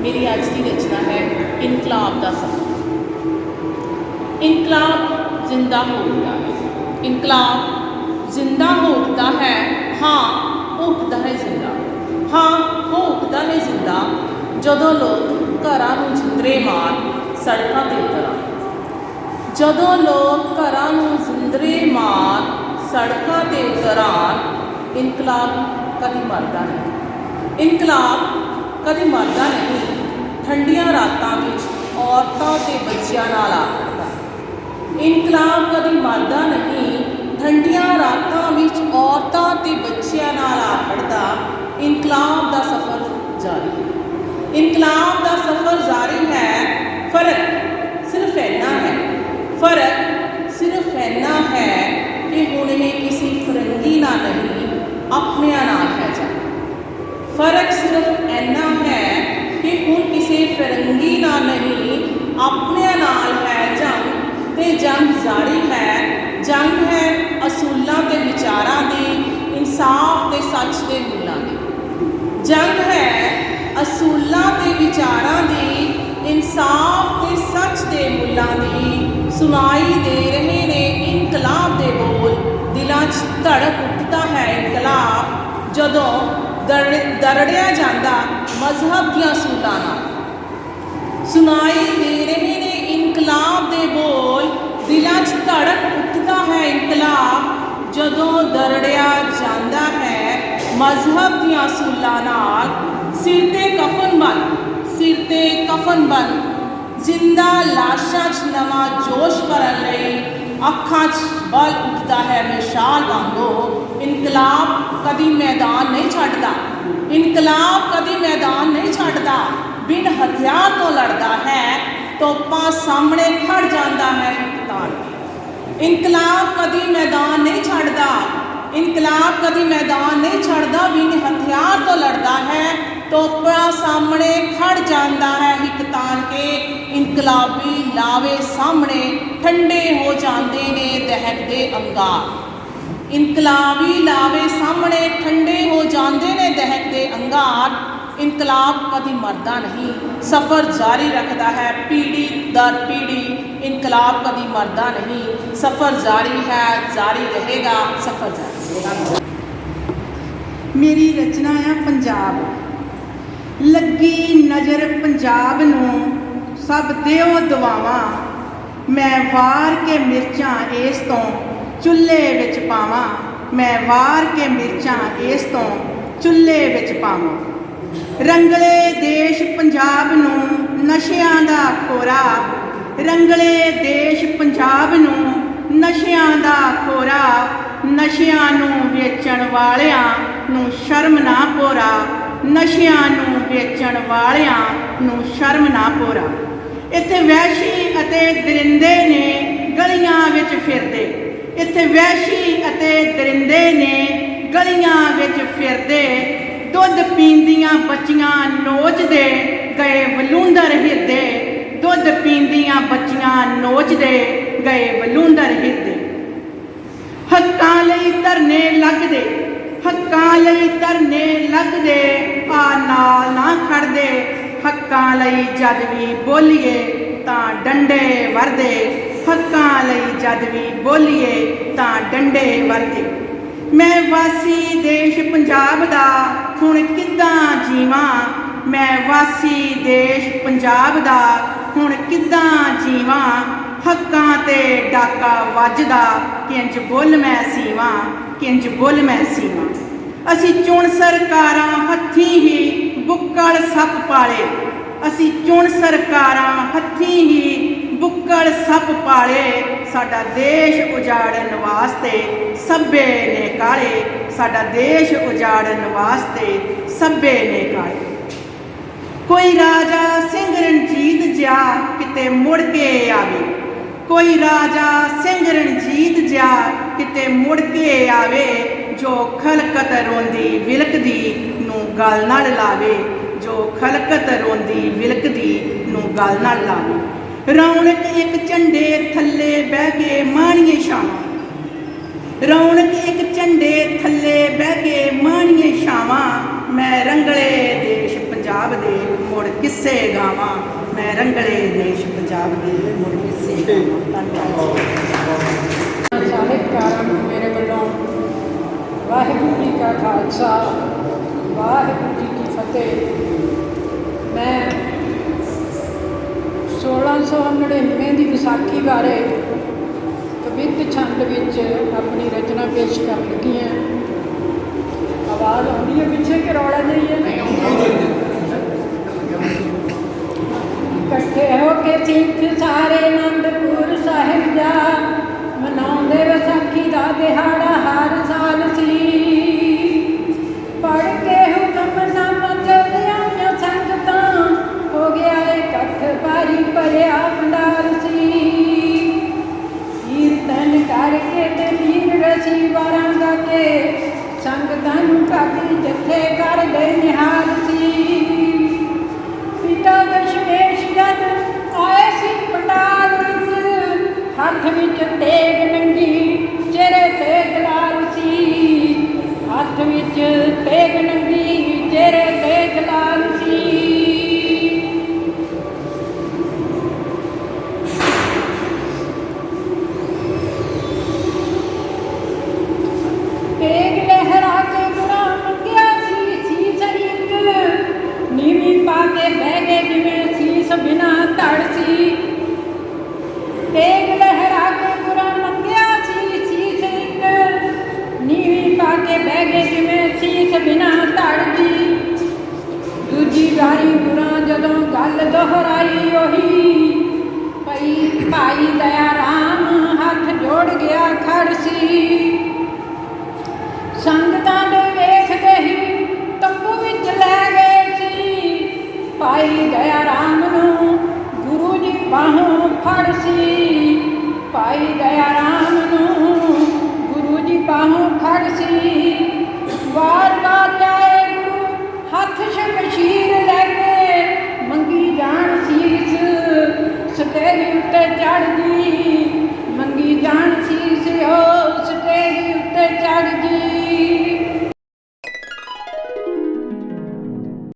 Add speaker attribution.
Speaker 1: ਮੇਰੀ ਅੱਜ ਦੀ ਰਚਨਾ ਹੈ ਇਨਕਲਾਬ ਦਾ ਸਫ਼ਰ। ਇਨਕਲਾਬ ਜ਼ਿੰਦਾ ਹੋ। ਇਨਕਲਾਬ ਜ਼ਿੰਦਾ ਹੋ ਹੈ, ਹਾਂ ਉੱਠਦਾ ਹੈ ਜ਼ਿੰਦਾ। ਹਾਂ ਉਹ ਉੱਠਦਾ ਹੈ ਜ਼ਿੰਦਾ, ਜਦੋਂ ਲੋਕ ਘਰਾਂ ਨੂੰ ਜਿੰਦਰੇ ਮਾਰ ਸੜਕਾਂ ਤੇ ਉਤਰ। ਜਦੋਂ ਲੋਕ ਘਰਾਂ ਨੂੰ ਜ਼ਿੰਦਰੇ ਮਾਰ ਸੜਕਾਂ ਤੇ ਉਤਰ ਇਨਕਲਾਬ ਕਦੀ ਮਰਦਾ ਨਹੀਂ। ਇਨਕਲਾਬ ਕਦੀ ਮਰਦਾ ਨਹੀਂ, ਠੰਡੀਆਂ ਰਾਤਾਂ ਵਿੱਚ ਔਰਤਾਂ ਤੇ ਬੱਚਿਆਂ ਨਾਲ ਆ ਇਨਕਲਾਬ ਕਦੀ ਮਰਦਾ ਨਹੀਂ, ਠੰਡੀਆਂ ਰਾਤਾਂ ਵਿੱਚ ਔਰਤਾਂ ਤੇ ਬੱਚਿਆਂ ਨਾਲ ਆਖੜਦਾ ਇਨਕਲਾਬ ਦਾ ਸਫ਼ਰ ਜਾਰੀ। ਹੈ ਇਨਕਲਾਬ ਦਾ ਸਫ਼ਰ ਜਾਰੀ ਹੈ ਫ਼ਰਕ ਸਿਰਫ ਇੰਨਾ ਹੈ ਫ਼ਰਕ ਸਿਰਫ ਇੰਨਾ ਹੈ ਕਿ ਹੁਣ ਇਹ ਕਿਸੇ ਫਰੰਗੀ ਨਾਲ ਨਹੀਂ ਆਪਣਿਆਂ ਨਾਲ ਹੈ ਜਾ ਫ਼ਰਕ ਸਿਰਫ ਇੰਨਾ ਹੈ ਕਿ ਹੁਣ ਕਿਸੇ ਫਿਰੰਗੀ ਨਾਲ ਨਹੀਂ, ਆਪਣਿਆਂ ਨਾਲ ਹੈ ਜੰਗ, ਤੇ ਜੰਗ ਜਾਰੀ ਹੈ। ਜੰਗ ਹੈ ਅਸੂਲਾਂ ਤੇ ਵਿਚਾਰਾਂ ਦੀ, ਇਨਸਾਫ ਤੇ ਸੱਚ ਦੇ ਮੁੱਲਾਂ ਦੀ। ਜੰਗ ਹੈ ਅਸੂਲਾਂ ਤੇ ਵਿਚਾਰਾਂ ਦੀ, ਇਨਸਾਫ ਤੇ ਸੱਚ ਦੇ ਮੁੱਲਾਂ ਦੀ। ਸੁਣਾਈ ਦੇ ਰਹੇ ਨੇ ਇਨਕਲਾਬ ਦੇ ਬੋਲ। ਦਿਲਾਂ 'ਚ ਧੜਕ ਉੱਠਦਾ ਹੈ ਇਨਕਲਾਬ। ਜਦੋਂ ਦਰੜ- ਦਰੜਿਆ ਜਾਂਦਾ ਮਜ਼ਹਬ ਦੀਆਂ ਅਸੂਲਾਂ ਨਾਲ। ਸੁਣਾਈ ਦੇ ਰਹੇ ਨੇ ਇਨਕਲਾਬ ਦੇ ਬੋਲ, ਦਿਲਾਂ 'ਚ ਧੜਕ ਉੱਠਦਾ ਹੈ ਇਨਕਲਾਬ। ਜਦੋਂ ਦਰੜਿਆ ਜਾਂਦਾ ਹੈ ਮਜ਼ਹਬ ਦੀਆਂ ਅਸੂਲਾਂ ਨਾਲ, ਸਿਰ ਤੇ ਕਫਨ ਬਨ, ਸਿਰ ਤੇ ਕਫਨ ਬਨ। ਜ਼ਿੰਦਾ ਲਾਸ਼ਾਂ 'ਚ ਨਵਾਂ ਜੋਸ਼ ਭਰਨ ਲਈ ਅੱਖਾਂ 'ਚ ਬਲ ਉੱਠਦਾ ਹੈ ਮਿਸਾਲ ਵਾਂਗੋ। ਇਨਕਲਾਬ ਕਦੀ ਮੈਦਾਨ ਨਹੀਂ ਛੱਡਦਾ। ਇਨਕਲਾਬ ਕਦੀ ਮੈਦਾਨ ਨਹੀਂ ਛੱਡਦਾ। ਬਿਨ ਹਥਿਆਰ ਤੋਂ ਲੜਦਾ ਹੈ, ਤੋਪਾਂ ਸਾਹਮਣੇ ਖੜ ਜਾਂਦਾ ਹੈ ਹਿਕਤਾਨ ਇਨਕਲਾਬ ਕਦੀ ਮੈਦਾਨ ਨਹੀਂ ਛੱਡਦਾ। ਇਨਕਲਾਬ ਕਦੀ ਮੈਦਾਨ ਨਹੀਂ ਛੱਡਦਾ, ਬਿਨ ਹਥਿਆਰ ਤੋਂ ਲੜਦਾ ਹੈ, ਤੋਪਾਂ ਸਾਹਮਣੇ ਖੜ ਜਾਂਦਾ ਹੈ ਹਿੱਕ ਕੇ। ਇਨਕਲਾਬੀ ਲਾਵੇ ਸਾਹਮਣੇ, ਠੰਡੇ ਹੋ ਜਾਂਦੇ ਨੇ ਦਹਿਕਦੇ ਅੰਗਾਰ। ਇਨਕਲਾਬੀ ਲਾਵੇ ਸਾਹਮਣੇ, ਠੰਡੇ ਹੋ ਜਾਂਦੇ ਨੇ ਦਹਿਕਦੇ ਅੰਗਾਰ। ਇਨਕਲਾਬ ਕਦੀ ਮਰਦਾ ਨਹੀਂ, ਸਫ਼ਰ ਜਾਰੀ ਰੱਖਦਾ ਹੈ, ਪੀੜੀ ਦਰ ਪੀੜੀ, ਇਨਕਲਾਬ ਕਦੀ ਮਰਦਾ ਨਹੀਂ, ਸਫ਼ਰ ਜਾਰੀ ਹੈ, ਜਾਰੀ ਰਹੇਗਾ, ਸਫ਼ਰ ਜਾਰੀ ਰਹੇਗਾ।
Speaker 2: ਮੇਰੀ ਰਚਨਾ ਆ ਪੰਜਾਬ। ਲੱਗੀ ਨਜ਼ਰ ਪੰਜਾਬ ਨੂੰ, ਸਭ ਦਿਓ ਦਵਾਵਾਂ ਮੈਂ ਵਾਰ ਕੇ ਮਿਰਚਾਂ ਇਸ ਤੋਂ ਚੁੱਲ੍ਹੇ ਵਿੱਚ ਪਾਵਾਂ। ਮੈਂ ਵਾਰ ਕੇ ਮਿਰਚਾਂ ਇਸ ਤੋਂ ਚੁੱਲ੍ਹੇ ਵਿੱਚ ਪਾਵਾਂ। ਰੰਗਲੇ ਦੇਸ਼ ਪੰਜਾਬ ਨੂੰ ਨਸ਼ਿਆਂ ਦਾ ਖੋਰਾ। ਰੰਗਲੇ ਦੇਸ਼ ਪੰਜਾਬ ਨੂੰ ਨਸ਼ਿਆਂ ਦਾ ਖੋਰਾ। ਨਸ਼ਿਆਂ ਨੂੰ ਵੇਚਣ ਵਾਲਿਆਂ ਨੂੰ ਸ਼ਰਮ ਨਾ ਪੋਰਾ। ਨਸ਼ਿਆਂ ਨੂੰ ਵੇਚਣ ਵਾਲਿਆਂ ਨੂੰ ਸ਼ਰਮ ਨਾ ਪੋਰਾ। ਇੱਥੇ ਵੈਸ਼ੀ ਅਤੇ ਦਰਿੰਦੇ ਨੇ ਗਲੀਆਂ ਵਿੱਚ ਫਿਰਦੇ। ਇੱਥੇ ਵੈਸ਼ੀ ਅਤੇ ਦਰਿੰਦੇ ਨੇ ਗਲੀਆਂ ਵਿੱਚ ਫਿਰਦੇ। ਦੁੱਧ ਪੀਂਦੀਆਂ ਬੱਚੀਆਂ ਨੋਚਦੇ, ਗਏ ਵਲੂੰਦਰ ਹਿਰਦੇ। ਦੁੱਧ ਪੀਂਦੀਆਂ ਬੱਚੀਆਂ ਨੋਚਦੇ, ਗਏ ਵਲੂੰਦਰ ਹਿਰਦੇ। ਹੱਕਾਂ ਲਈ ਧਰਨੇ ਲੱਗਦੇ, ਹੱਕਾਂ ਲਈ ਧਰਨੇ ਲੱਗਦੇ, ਆ ਨਾਲ ਨਾ ਖੜਦੇ। ਹੱਕਾਂ ਲਈ ਜਦ ਵੀ ਬੋਲੀਏ ਤਾਂ ਡੰਡੇ ਵਰਦੇ। ਹੱਕਾਂ ਲਈ ਜਦ ਵੀ ਬੋਲੀਏ ਤਾਂ ਡੰਡੇ ਵਰਦੇ। ਮੈਂ ਵਾਸੀ ਦੇਸ਼ ਪੰਜਾਬ ਦਾ, ਹੁਣ ਕਿੱਦਾਂ ਜੀਵਾਂ? ਮੈਂ ਵਾਸੀ ਦੇਸ਼ ਪੰਜਾਬ ਦਾ, ਹੁਣ ਕਿੱਦਾਂ ਜੀਵਾਂ? ਹੱਕਾਂ ਤੇ ਡਾਕਾ ਵੱਜਦਾ, ਕਿੰਜ ਬੁੱਲ ਮੈਂ ਸੀਵਾਂ, ਕਿੰਜ ਬੁੱਲ ਮੈਂ ਸੀਵਾਂ? ਅਸੀਂ ਚੁਣ ਸਰਕਾਰਾਂ ਹੱਥੀ ਹੀ ਬੁੱਕਲ ਸੱਪ ਪਾਲੇ। ਅਸੀਂ ਚੁਣ ਸਰਕਾਰਾਂ ਹੱਥੀ ਹੀ ਬੁੱਕਲ ਸੱਪ ਪਾਲੇ। ਸਾਡਾ ਦੇਸ਼ ਉਜਾੜਨ ਵਾਸਤੇ ਸਭੇ ਨੇ ਕਾਲੇ, ਸਾਡਾ ਦੇਸ਼ ਉਜਾੜਨ ਵਾਸਤੇ ਸਭੇ ਨੇ ਕਾਲੇ। ਕੋਈ ਰਾਜਾ ਸਿੰਘ ਰਣਜੀਤ ਜਿਆ ਕਿਤੇ ਮੁੜ ਕੇ ਆਵੇ, ਕੋਈ ਰਾਜਾ ਸਿੰਘ ਰਣਜੀਤ ਜਿਆ ਕਿਤੇ ਮੁੜ ਕੇ ਆਵੇ, ਜੋ ਖਲਕਤ ਰੋਂਦੀ ਵਿਲਕਦੀ ਨੂੰ ਗਲ ਨਾਲ ਲਾਵੇ, ਜੋ ਖਲਕਤ ਰੋਂਦੀ ਵਿਲਕਦੀ ਨੂੰ ਗਲ ਨਾਲ ਲਾਵੇ। ਰੌਣਕ ਇੱਕ ਝੰਡੇ ਥੱਲੇ ਬਹਿ ਕੇ ਮਾਣੀਏ ਸ਼ਾਮਾਂ। ਇੱਕ ਝੰਡੇ ਥੱਲੇ ਬਹਿ ਕੇ ਮਾਣੀਏ ਛਾਵਾਂ ਮੈਂ ਰੰਗਲੇ ਦੇਸ਼ ਪੰਜਾਬ ਦੇ ਮੁੜ ਕਿੱਸੇ ਗਾਵਾਂ। ਮੈਂ ਰੰਗਲੇ ਦੇਸ਼ ਪੰਜਾਬ ਦੇ ਮੁੜ ਕਿੱਸੇ ਗਾਵਾਂ। ਧੰਨਵਾਦ
Speaker 3: ਸਾਹਿਬਕਾਰਾਂ ਨੂੰ ਮੇਰੇ ਵੱਲੋਂ ਵਾਹਿਗੁਰੂ ਜੀ ਕਾ ਖਾਲਸਾ, ਵਾਹਿਗੁਰੂ ਜੀ ਕੀ ਫਤਿਹ। ਮੈਂ 1699 ਦੀ ਵਿਸਾਖੀ ਬਾਰੇ ਕਵਿਤ ਛੰਦ ਵਿੱਚ ਆਪਣੀ ਰਚਨਾ ਪੇਸ਼ ਕਰਨ ਲੱਗੀ ਹਾਂ। ਆਵਾਜ਼ ਆਉਂਦੀ ਹੈ ਪਿੱਛੇ ਕਿ ਰੌਲਾ ਜਿਹੀ ਹੈ ਇਕੱਠੇ ਹੋ ਕੇ ਸਿੱਖ ਸਾਰੇ ਆਨੰਦਪੁਰ ਰਾਈ ਗੁਣਾ ਜਦੋਂ ਗੱਲ ਦੁਹਰਾਈ ਉਹੀ, ਭਈ ਭਾਈ ਦਇਆ ਰਾਮ ਹੱਥ ਜੋੜ ਗਿਆ ਖੜਸੀ। ਸੰਗਤਾਂ ਦੇ ਵੇਖਦੇ ਹੀ ਤੰਬੂ ਵਿੱਚ ਲੈ ਗਏ ਸੀ। ਭਾਈ ਦਇਆ ਰਾਮ ਨੂੰ ਗੁਰੂ ਜੀ ਬਾਹੋਂ ਫੜ ਸੀ ਭਾਈ ਦਇਆ ਰਾਮ ਨੂੰ ਗੁਰੂ ਜੀ ਬਾਹੋਂ ਫੜਸੀ। ਵਾਰ ਵਾਰ ਜਾਏ ਗੁਰੂ ਹੱਥ ਸ਼ਮਸ਼ੀਰ